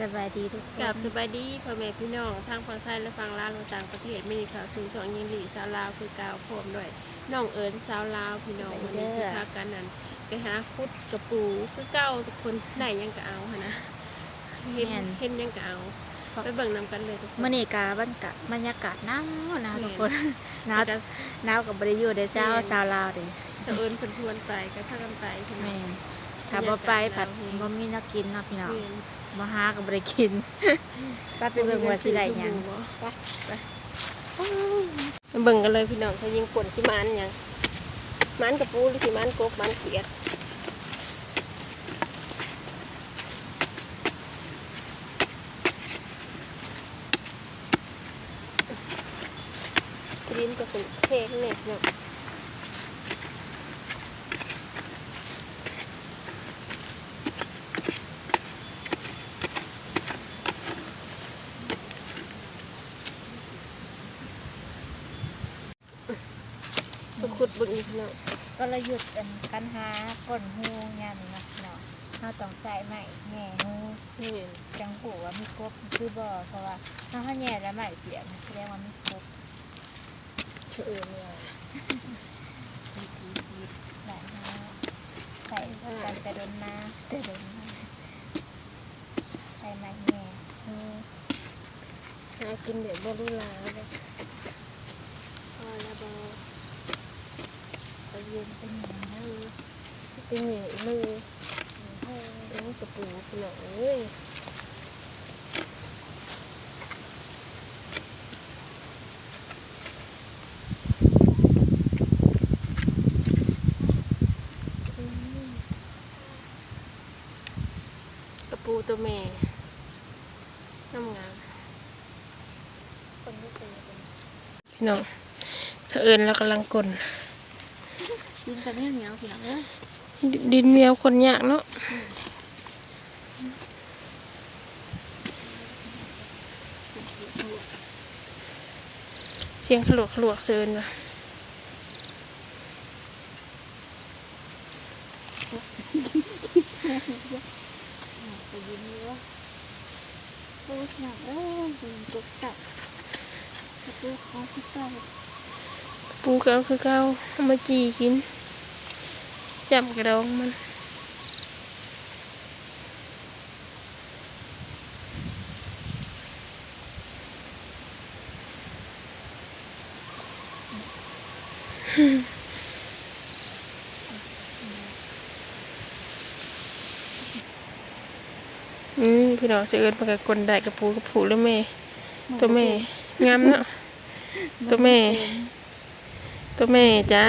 สบายดีทุกคนกับสบายดีพ่อแม่พี่น้องทั้งฝั่งไทยและฝั่งลาวและต่างประเทศไม่มีข่าวสู่ช่องยิงหลีสาวลาวคือกาวพร้อมด้วยน้องเอิญสาวลาวพี่น้องวันนี้คือพากันนั้นไปหาคุดกระปูคือเก้าทุกคนได้หยังก็เอาหั่นนะเห็นเห็นหยังก็เอาไปเบิ่งนำกันเลยทุกคนมื้อนี้กาบรรยากาศบรรยากาศหนาวหนาวทุกคนหนาวจะหนาวกับบริยูเด้อเช้าแม่นชาวลาวเด้จะเอิญเพิ่นชวนไปก็พากันไปใช่ไหมแม่นถ้าบ่ไปผัดบ่มีนักกินเนาะพี่น้อง บ่หาก็บ่ได้กินไปไปเบิ่งว่าสิได้หยังไปไปไปเบิ่งกันเลยพี่น้องเขายิงป่นที่มันหยังมันกระปูหรือที่มันกบมันเขียดดินก็เป็นเทข้างในเนาะไปขุดเบึงอีกเนาะก็ระยุทธ์อันกันหาก้นฮูยันนะพี่น้องเฮาต้องใส่ไม้แง่ฮูนี่จังหูว่ามีกบคือบ่เพราะว่าถ้าเฮาแง่แล้วไม้เปียกแสดงว่ามีกบเชื่อเนี่ยมีทีชีดหลายนะใส่กันกระเด็นมากระเด็นมาใส่ไม้แง่ฮูหากินเดี๋ยวบ่รู้ลาเลยพอแล้วบ่ไปเย็นเป็นอย่งนี้เป็นเหนื่อยมือเอ็งกระปูพี่น้องเอ้ยกระปูตัวแม่น้ำงามคนที่เคยเป็น พี่น้องเธอเอิญแล้วกำลังกลน ดินกันเหนียวเหนียวพี่น้องเอ้ยดิดินเหนียวคนยากเนาะเสียงขลวกขลวกเซินว่ะไปยินเยอะปูหนักเอ้ยเป็นตุกตับปูเขาที่ใต้ปูเกาคือเกาเอามาจีกิน จำกระดองมันอืมพี่น้องจะเอินไปกับคนได้กับปูกับผูแล้วแม่ ตัวแม่ งามเนาะตัวแม่ ตัวแม่จ้า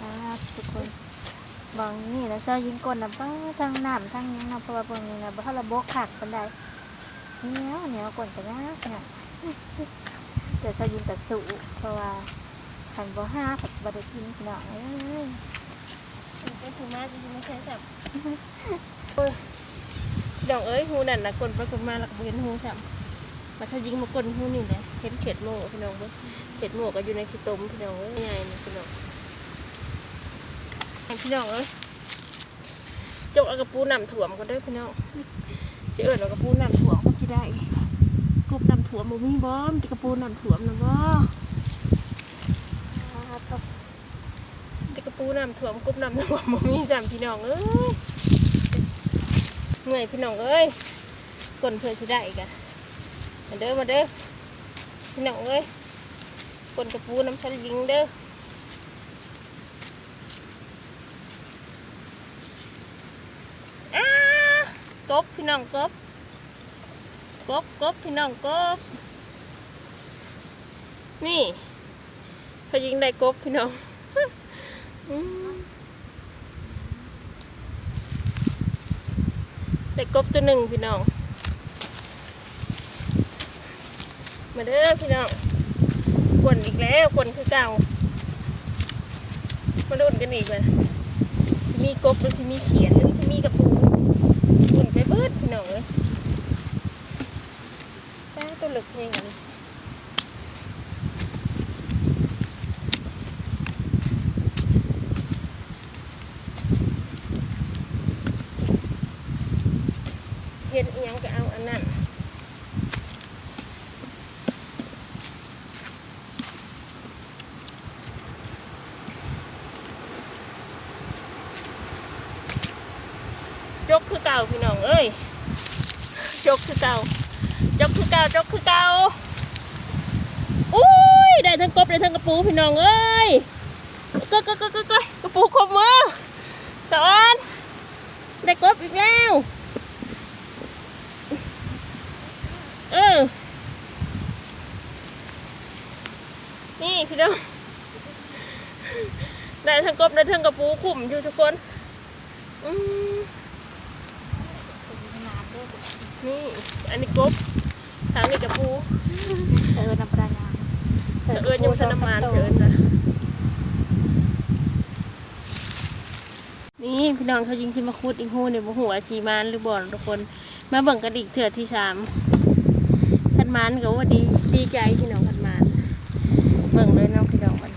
ครับทุกคน บางนี่แล้วเช้ายิงก้นะป้าทั้งน้ำทั้งยังนะเพราะว่าพวกนี้นะเพราะเราโบกขักกันได้เหนียวเหนียวก้นกันนะเนี่ยเดี๋ยวเช้ายิงกับสุเพราะว่าขันบ่ห้าผัดบ่ได้กินพี่น้องเอ้ยก็ชูมาจริงไม่ใช่จับดอกเอ้ยหูนั่นนะกลนไปกลนมาหลักเห็นหูจับมาถ้ายิงมากลนหูนี่นะเห็นเฉดโม่พี่น้องเว้เฉดโม่ก็อยู่ในขี้ตมพี่น้องเอ้ยใหญ่นะพี่น้อง พี่น้องเอ้ยจกเอากระปูน้ำถ่วมก็ได้อพี่น้องจะเอิญเอากระปูน้ำถ่วมก็ที่ได้กบน้ำถ่วมบ่มีบอมจะกระปูน้ำถ่วมนะบ่ครับจะกระปูน้ำถ่วมกบน้ำถ่วมบ่มีจำพี่น้องเอ้ยเหนื่อยพี่น้องเอ้ยกลนเพื่อสิได้อีกอะมาเด้อมาเด้อพี่น้องเอ้ยกลนกระปูน้ำชันยิงเด้ออ้ากบ พี่น้องกบกบกบพี่น้องกบ นี่พยิงได้กบพี่น้องได้กบตัวหนึ่งพี่น้อง มาเด้อพี่น้องกวนอีกแล้วกวนคือเก่ามาดุนกันอีกเลยที่มีกบหรือที่มีเขียนหรือที่มีกระปู กวนไปเบิดพี่น้องเลยจ้าตัวหลึกยังไงนี้ ห็นอีหยังก็เอาอันนั้นจกคือ เก่าพี่น้องเอ้ยจกคือเก่าจกคือเก่าจกคือเก่าอุ้ยได้ทั้งกบได้ทั้งกระปูพี่น้องเอ้ยก็ก็ก็ก็ก็กระปูครบมือสอนได้กบอีกแล้วเออนี่พี่น้องได้ทั้งกบได้ทั้งกระปูขุ่มอยู่ทุกคน อืม นี่อันนี้กบทางนี้กระปูเออน้ำปลาหยางเธอเอิญยังสนามานเธอเอิญนะนี่พี่น้องเขายิงที่มาคุดอีกหูเนี่ยบ่หัวชีมานหรือบ่อนทุกคน มาเบิ่งกันอีกเถื่อที่สามคันมานก็ว่าดีดีใจพี่น้องคันมานเบิ่งเลยเน้องพี่น้องมัน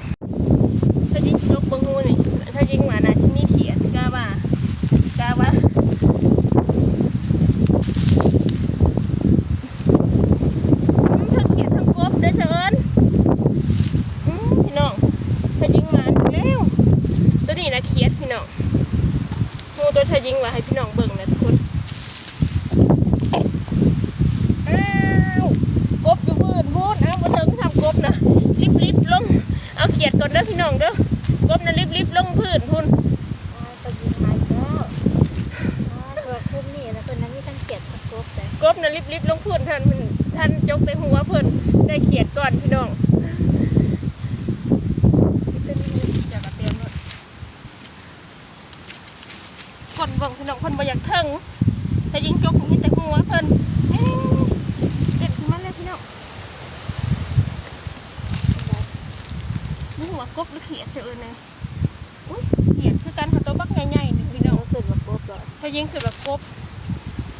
ถ้ายิงยกเบิ่งหูนี่ถ้ายิงหมานะที่มีเขียนกล้าว่ากล้าว่าอืมทั้งเขียนทั้งกบได้อเถินอืมพี่น้องถ้ายิงหมาแล้วตัวนี้นะเขียดพี่น้อง หูตัวถ้ายิงว่าให้พี่น้องเบิ่งนะทุกคนอ้าวกบอยู่พื้นพูดเอามาถึงทำกบนะรีบรีบลง เอาเขียดก่อนเด้อพี่น้องเด้อกบนะรีบรีบลงพื้นพุ่นตัวยิงมาอีกแล้วตัวคุ้มนี่แล้วตัวนั้นมีทั้งเขียดทั้งกบแต่กบนะรีบรีบลงพื้นท่านเพิ่นท่านจกในหัวเพิ่นได้เขียดก่อนพี่น้องจะมาเตรียมรถค นเบิ่งพี่นบ่อยากเทิงแต่ยิงจกมีแต่หัวเพิ่นเด็ดขึ้นเลยพี่น้องนี่หัวกบหรือเขียดเจอเอยอุ้ยเขียดคือกันค่ะตัวบักใหญ่ๆนี่พี่น้องเอาขึ้นมากบก่อนถ้ายิงคือแบบกบ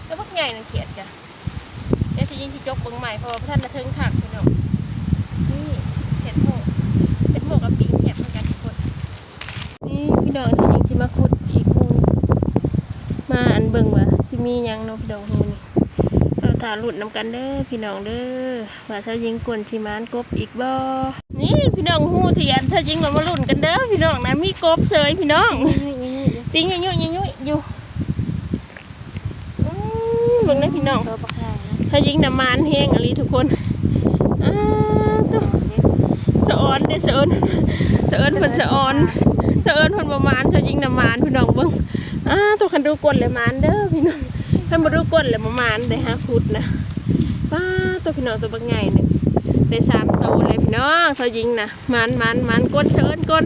แล้วพวกใหญ่น่ะเขียดจ้ะเดี๋ยวจะยิงที่จกเบิ้งใหม่เพราะว่าท่านมาถึงขักพี่น้องนี่เห็ดโหมกเห็ดโหมกกับปีกแคบเหมือนกันทุกคนนี่พี่น้องจะยิงชิมาคุดอีกคูมาอัน เบิ่งว่าสิมียังเนาะพี่น้องฮูนี่เราถ่าหลุดน้ำกันเด้อพี่น้องเด้อว่าถ้ายิงกวนที่มานกบอีกบ่นี่พี่น้องฮูเทียนถ้ายิงมามาหลุ่นกันเด้อพี่น้องนะมีกบเสยพี่น้องติ้งยุ่ยยุ่ยยุ่ยอยู่อืมเบิ่งนะพี่น้องถ้ายิงน้ำมันแห้งอะไรทุกคนอ้าวตัวสะออนเด้อสะเอิญสะเอิญเพิ่นสะออน สะเอิญเพิ่นประมาณถ้ายิงน้ำมันพี่น้องเบิ่งอ้าตัวคันดูกลเลยมันเด้อพี่น้องถ้าบ่ดูกลเลยประมาณได้ห้าฟุตนะป้าตัวพี่น้องตัวบางใหญ่เนี่ยได้สามตัวเลยพี่น้องถ้ายิงนะมันมันมันก้นเสะเอิญก้น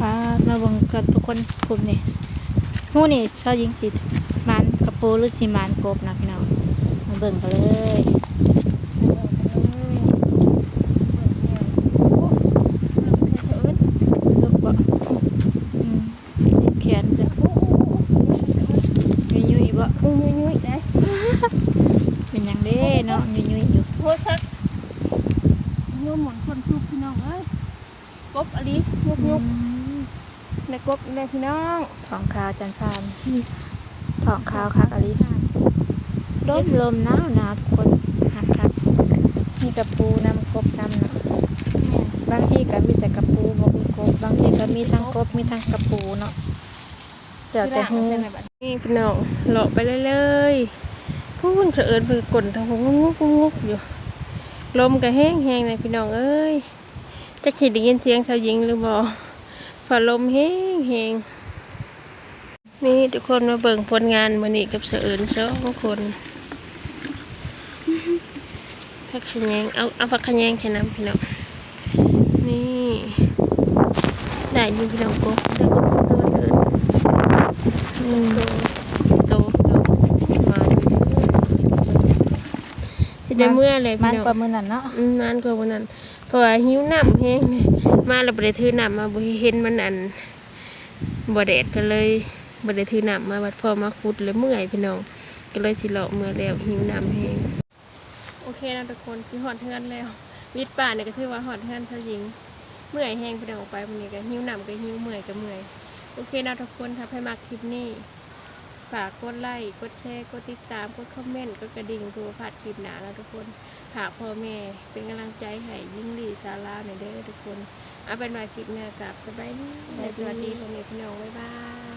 มามาบิ่งกันทุกคนกลุ่มนี่หูนี่ชอบยิงสิมันกระปูหรือสีมันกบนะพี่น้องมาเบิ่งกันเลยลูกบ่อืมแขนเด้อยุ่ยๆบ่ อุ้ยยุยยุยได้ เป็นหยังเด้เนาะยุ่ยๆอยู่ โทษสักยูหมุนคนทุกพี่น้องเอ้ย กบอะไรยุกยุกในกบในพี่น้องทองขาวจันทรานทองขาวคักอะไรลมลมหนาวหนาวทุกคนหักครับมีกระปูน้ำกบน้ำเนาะบางที่ก็มีแต่กระปูบ่มีกบบางที่ก็มีทั้งกบมีทั้งกระปูเนาะเดี๋ยวแต่หูนี่พี่น้องเลาะไปเรื่อยๆพูนเสอิญไปกลนทางหงงุกงุกอยู่ลมก็แห้งแห้งเลยพี่น้องเอ้ย จะขีดได้ยินเสียงชาวหญิงหรือบ่ฝ่าลมแห้งแห้งนี่ทุกคนมาเบิ่งผลงานมื้อนี้กับเสอิญสองคนผักขยงเอาเอาผักขยงแค่น้ำพี่น้องนี่ได้ยินพี่น้องกบได้กบตัวเสอิญอืมโตโตมาสิ ได้เมื่อเลยมัพี่นน้อง ประมือนั่นเนาะอืมนานกว่าวันนั้นเพราะว่าหิวน้ำแห้งเนี่ยมาแล้วบ่ได้ถือน้ำมาบ่เห็นมันอันบ่แดดก็เลยบ่ได้ถือน้ำมาบัดพอมาขุดเลยเมื่อยพี่น้องก็เลยสิเลาะเมื่อแล้วหิวน้ำแห้งโอเคนะทุกคนที่หอดเทือนแล้ววิทย์ป่าเนี่ยก็ถือว่าหอดเทือนเช้าหญิงเมื่อยแห้งพี่น้องออกไปวันนี้ก็หิวน้ำก็หิวเมื่อยก็เมื่อยโอเคนะทุกคนถ้าใครมาคลิปนี้ ฝากกดไลค์กดแชร์กดติดตามกดคอมเมนต์กดกระดิ่งตัวผัดคลิปหนาแล้วทุกคนฝากพ่อแม่เป็นกำลังใจให้ยิ่งดีสาราในอยเด้อทุกคน เอาเป็นว่าคลิปหน้ากับสบายดีและสวัสดีพ่อแม่พี่น้องบ๊ายบาย